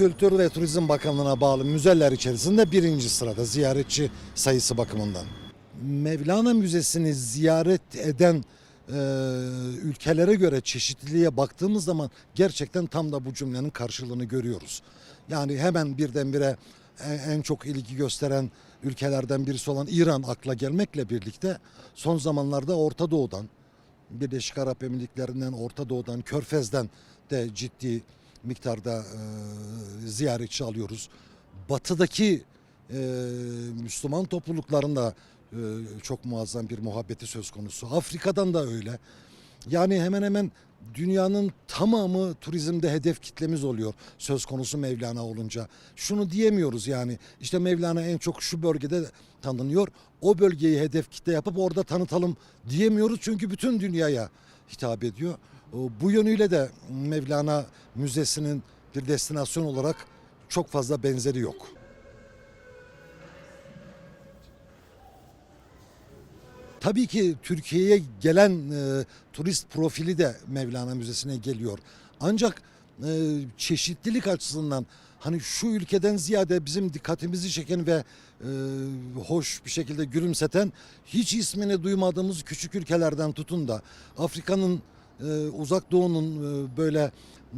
Kültür ve Turizm Bakanlığı'na bağlı müzeler içerisinde birinci sırada ziyaretçi sayısı bakımından. Mevlana Müzesi'ni ziyaret eden e, ülkelere göre çeşitliliğe baktığımız zaman gerçekten tam da bu cümlenin karşılığını görüyoruz. Yani hemen birdenbire en, en çok ilgi gösteren ülkelerden birisi olan İran akla gelmekle birlikte son zamanlarda Orta Doğu'dan, Birleşik Arap Emirlikleri'nden, Orta Doğu'dan, Körfez'den de ciddi miktarda e, ziyaretçi alıyoruz. Batıdaki e, Müslüman topluluklarında e, çok muazzam bir muhabbeti söz konusu. Afrika'dan da öyle. Yani hemen hemen dünyanın tamamı turizmde hedef kitlemiz oluyor söz konusu Mevlana olunca. Şunu diyemiyoruz yani işte Mevlana en çok şu bölgede tanınıyor. O bölgeyi hedef kitle yapıp orada tanıtalım diyemiyoruz çünkü bütün dünyaya hitap ediyor. Bu yönüyle de Mevlana Müzesi'nin bir destinasyon olarak çok fazla benzeri yok. Tabii ki Türkiye'ye gelen e, turist profili de Mevlana Müzesi'ne geliyor. Ancak e, çeşitlilik açısından hani şu ülkeden ziyade bizim dikkatimizi çeken ve e, hoş bir şekilde gülümseten hiç ismini duymadığımız küçük ülkelerden tutun da Afrika'nın e, uzak doğunun e, böyle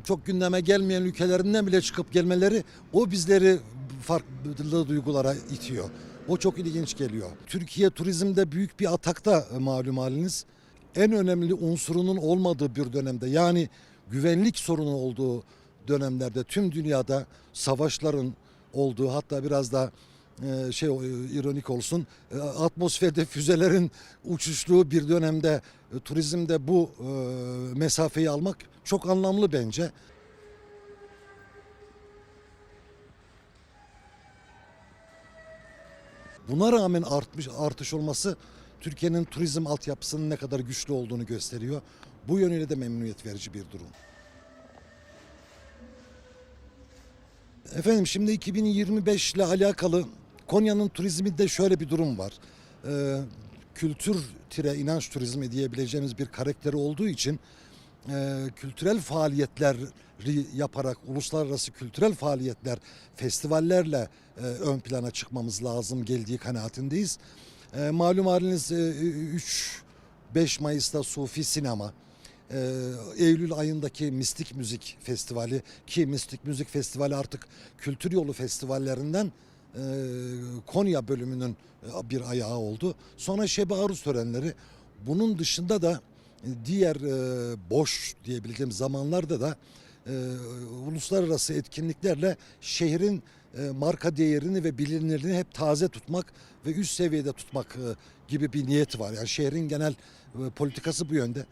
çok gündeme gelmeyen ülkelerinden bile çıkıp gelmeleri o bizleri farklı duygulara itiyor. O çok ilginç geliyor. Türkiye turizmde büyük bir atakta e, malum haliniz. En önemli unsurunun olmadığı bir dönemde yani güvenlik sorunu olduğu dönemlerde tüm dünyada savaşların olduğu hatta biraz da şey e, ironik olsun e, atmosferde füzelerin uçuştuğu bir dönemde e, turizmde bu e, mesafeyi almak çok anlamlı bence. Buna rağmen artmış artış olması Türkiye'nin turizm altyapısının ne kadar güçlü olduğunu gösteriyor. Bu yönüyle de memnuniyet verici bir durum. Efendim şimdi 2025 ile alakalı Konya'nın turizminde şöyle bir durum var. Ee, kültür tire inanç turizmi diyebileceğimiz bir karakteri olduğu için e, kültürel faaliyetleri yaparak uluslararası kültürel faaliyetler, festivallerle e, ön plana çıkmamız lazım geldiği kanaatindeyiz. E, malum haliniz e, 3-5 Mayıs'ta Sufi Sinema, e, Eylül ayındaki Mistik Müzik Festivali ki Mistik Müzik Festivali artık kültür yolu festivallerinden e, Konya bölümünün e, bir ayağı oldu. Sonra Şebi Aruz törenleri. Bunun dışında da e, diğer e, boş diyebileceğim zamanlarda da e, uluslararası etkinliklerle şehrin e, marka değerini ve bilinirliğini hep taze tutmak ve üst seviyede tutmak e, gibi bir niyeti var. Yani şehrin genel e, politikası bu yönde.